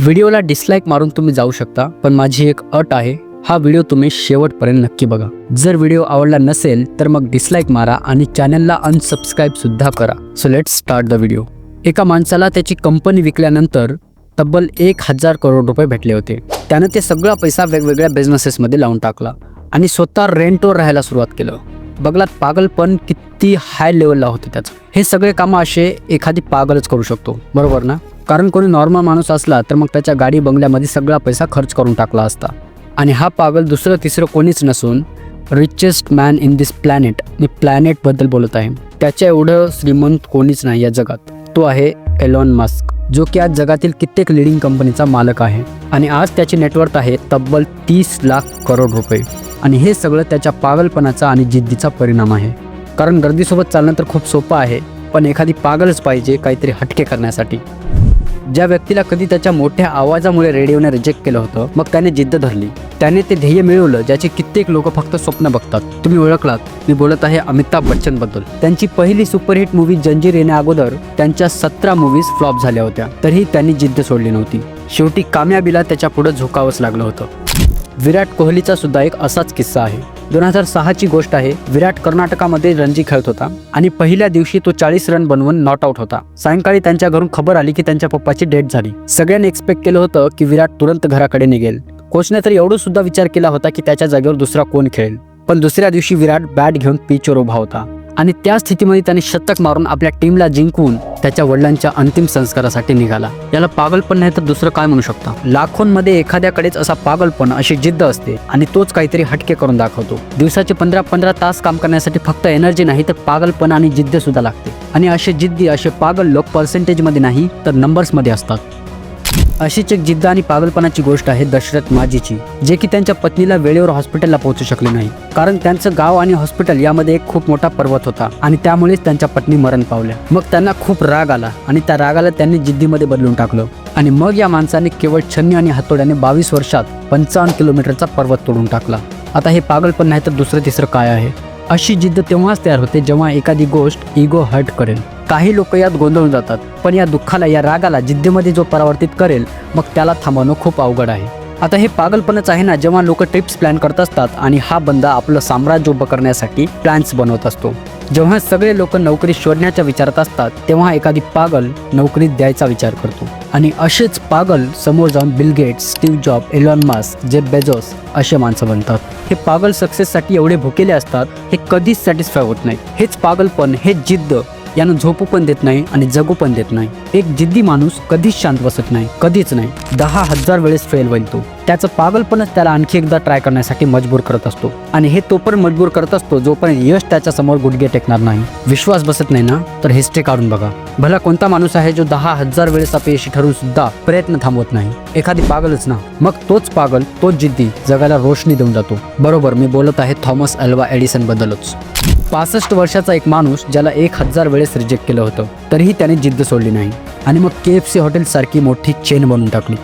व्हिडिओला डिसलाईक मारून तुम्ही जाऊ शकता पण माझी एक अट आहे हा व्हिडिओ तुम्ही शेवटपर्यंत नक्की बघा. जर व्हिडिओ आवडला नसेल तर मग डिसलाईक मारा आणि चॅनलला अनसबस्क्राईब सुद्धा करा. So let start the video एका माणसाला त्याची कंपनी विकल्यानंतर तब्बल एक हजार करोड रुपये भेटले होते. त्यानं ते सगळा पैसा वेगवेगळ्या बिझनेसेसमध्ये लावून टाकला आणि स्वतः रेंटवर राहायला सुरुवात केलं. बघलात पागलपण किती हाय लेवलला होतं त्याचं. हे सगळे कामं असे एखादी पागलच करू शकतो. बरोबर ना? कारण कोणी नॉर्मल माणूस असला तर मग त्याच्या गाडी बंगल्यामध्ये सगळा पैसा खर्च करून टाकला असता. आणि हा पागल दुसरं तिसरं कोणीच नसून richest man in this planet मी प्लॅनेटबद्दल बोलत आहे. त्याच्या एवढं श्रीमंत कोणीच नाही या जगात. तो आहे एलॉन मस्क जो की आज जगातील कित्येक लिडिंग कंपनीचा मालक आहे. आणि आज त्याची नेटवर्थ आहे तब्बल तीस लाख करोड रुपये. आणि हे सगळं त्याच्या पागलपणाचा आणि जिद्दीचा परिणाम आहे. कारण गर्दीसोबत चालणं तर खूप सोपं आहे पण एखादी पागलच पाहिजे काहीतरी हटके करण्यासाठी. ज्या व्यक्तीला कधी त्याच्या मोठ्या आवाजामुळे रेडिओने रिजेक्ट केलं होतं मग त्याने जिद्द धरली. त्याने ते ध्येय मिळवलं ज्याचे कित्येक लोक फक्त स्वप्न बघतात. तुम्ही ओळखलात मी बोलत आहे अमिताभ बच्चनबद्दल त्यांची पहिली सुपरहिट मूवी जंजीर येण्या अगोदर त्यांच्या सतरा मूवीज फ्लॉप झाल्या होत्या. तरीही त्यांनी जिद्द सोडली नव्हती. शेवटी कामयाबीला त्याच्या पुढे झोकावंच लागलं होतं. विराट कोहलीचा सुद्धा एक असाच किस्सा आहे. दोन हजार सहाची गोष्ट आहे विराट कर्नाटकामध्ये रणजी खेळत होता आणि पहिल्या दिवशी तो चाळीस रन बनवून नॉट आउट होता. सायंकाळी त्यांच्या घरून खबर आली की त्यांच्या पप्पाची डेथ झाली. सगळ्यांनी एक्सपेक्ट केलं होतं की विराट तुरंत घराकडे निघेल. कोचने तर एवढं सुद्धा विचार केला होता की त्याच्या जागेवर दुसरा कोण खेळेल. पण दुसऱ्या दिवशी विराट बॅट घेऊन पिचवर उभा होता. आणि त्या स्थितीमध्ये त्याने शतक मारून आपल्या टीमला जिंकून त्याच्या वडिलांच्या अंतिम संस्कारासाठी निघाला. याला पागलपण नाही तर दुसरं काय म्हणू शकता? लाखोंमध्ये एखाद्याकडेच असा पागलपण अशी जिद्द असते आणि तोच काहीतरी हटके करून दाखवतो. दिवसाचे पंधरा पंधरा तास काम करण्यासाठी फक्त एनर्जी नाही तर पागलपण आणि जिद्द सुद्धा लागते. आणि असे जिद्दी असे पागल लोक पर्सेंटेजमध्ये नाही तर नंबर्समध्ये असतात. अशीच एक जिद्द आणि पागलपणाची गोष्ट आहे दशरथ माजीची जे की त्यांच्या पत्नीला वेळेवर हॉस्पिटलला पोहोचू शकले नाही. कारण त्यांचं गाव आणि हॉस्पिटल यामध्ये एक खूप मोठा पर्वत होता आणि त्यामुळेच त्यांच्या पत्नी मरण पावल्या. मग त्यांना खूप राग आला आणि त्या रागाला त्यांनी जिद्दीमध्ये बदलून टाकलं. आणि मग या माणसाने केवळ छन्नी आणि हातोड्याने बावीस वर्षात पंचावन्न किलोमीटरचा पर्वत तोडून टाकला. आता हे पागलपण नाही तर दुसरं तिसरं काय आहे? अशी जिद्द तेव्हाच तयार होते जेव्हा एखादी गोष्ट इगो हर्ट करेल. काही लोक यात गोंधळून जातात पण या दुःखाला या रागाला जिद्दीमध्ये जो परावर्तित करेल मग त्याला थांबवणं खूप अवघड आहे. आता हे पागलपणच आहे ना जेव्हा लोक ट्रिप्स प्लॅन करत असतात आणि हा बंदा आपलं साम्राज्य उभं करण्यासाठी प्लॅन्स बनवत असतो. जेव्हा सगळे लोक नोकरी शोधण्याच्या विचारात असतात तेव्हा एखादी पागल नोकरीत द्यायचा विचार करतो. आणि असेच पागल समोर जाऊन Bill Gates Steve Job Elon Musk जे बेझोस असे माणसं बनतात. हे पागल सक्सेससाठी एवढे भुकेले असतात हे कधीच सॅटिस्फाय होत नाही हेच पागलपण हे जिद्द यानं झोपू पण देत नाही आणि जगू पण देत नाही. एक जिद्दी माणूस कधीच शांत बसत नाही कधीच नाही. दहा हजार वेळेस फेल होईल तो. त्याचं पागलपणच त्याला आणखी एकदा ट्राय करण्यासाठी मजबूर करत असतो. आणि हे तो पण मजबूर करत असतो जोपर्यंत यश त्याच्यासमोर गुडघे टेकणार नाही. विश्वास बसत नाही ना? तर हिस्ट्री काढून बघा. भला कोणता माणूस आहे जो दहा हजार वेळेस अपयशी ठरून सुद्धा प्रयत्न थांबवत नाही? एखादी पागलच ना? मग तोच पागल तोच जिद्दी जगाला रोशनी देऊन जातो. बरोबर मी बोलत आहे थॉमस अल्वा एडिसन बद्दलच. पासष्ट वर्षाचा एक माणूस ज्याला एक हजार वेळेस रिजेक्ट केलं होतं तरीही त्याने जिद्द सोडली नाही. आणि मग के एफ सी हॉटेलसारखी मोठी चेन बनवून टाकली.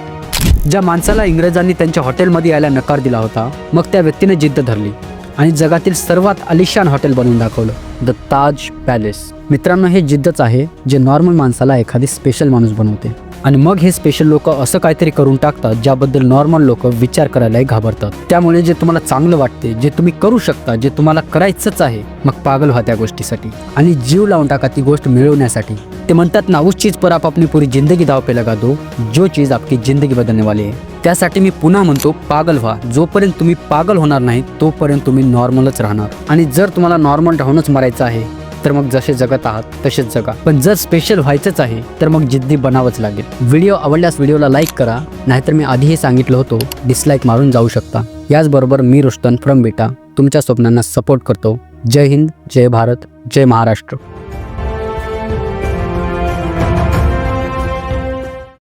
ज्या माणसाला इंग्रजांनी त्यांच्या हॉटेलमध्ये यायला नकार दिला होता मग त्या व्यक्तीने जिद्द धरली आणि जगातील सर्वात अलिशान हॉटेल बनवून दाखवलं द ताज पॅलेस मित्रांनो हे जिद्दच आहे जे नॉर्मल माणसाला एखादी स्पेशल माणूस बनवते. आणि मग हे स्पेशल लोक असं काहीतरी करून टाकतात ज्याबद्दल नॉर्मल लोक विचार करायलाही घाबरतात. त्यामुळे जे तुम्हाला चांगलं वाटते जे तुम्ही करू शकता जे तुम्हाला करायचंच आहे मग पागल व्हा त्या गोष्टीसाठी. आणि जीव लावून टाका ती गोष्ट मिळवण्यासाठी. ते म्हणतात ना उस चीज पर आप अपनी पूरी जिंदगी दाव पे लगा दो. जो चीज आपकी जिंदगी बदलने वाली आहे त्यासाठी मी पुन्हा म्हणतो पागल व्हा. जोपर्यंत तुम्ही पागल होणार नाही तोपर्यंत तुम्ही नॉर्मलच राहणार. आणि जर तुम्हाला नॉर्मल राहूनच मरायचं आहे तर मग जसे जगत आहात तसेच जगा. पण जर स्पेशल व्हायचंच आहे तर मग जिद्दी बनावंच लागेल. व्हिडिओ आवडल्यास व्हिडिओला लाईक करा नाहीतर मी आधीही सांगितलं होतं डिसलाईक मारून जाऊ शकता. याचबरोबर मी रुस्तन फ्रॉम बेटा तुमच्या स्वप्नांना सपोर्ट करतो. जय हिंद जय भारत जय महाराष्ट्र.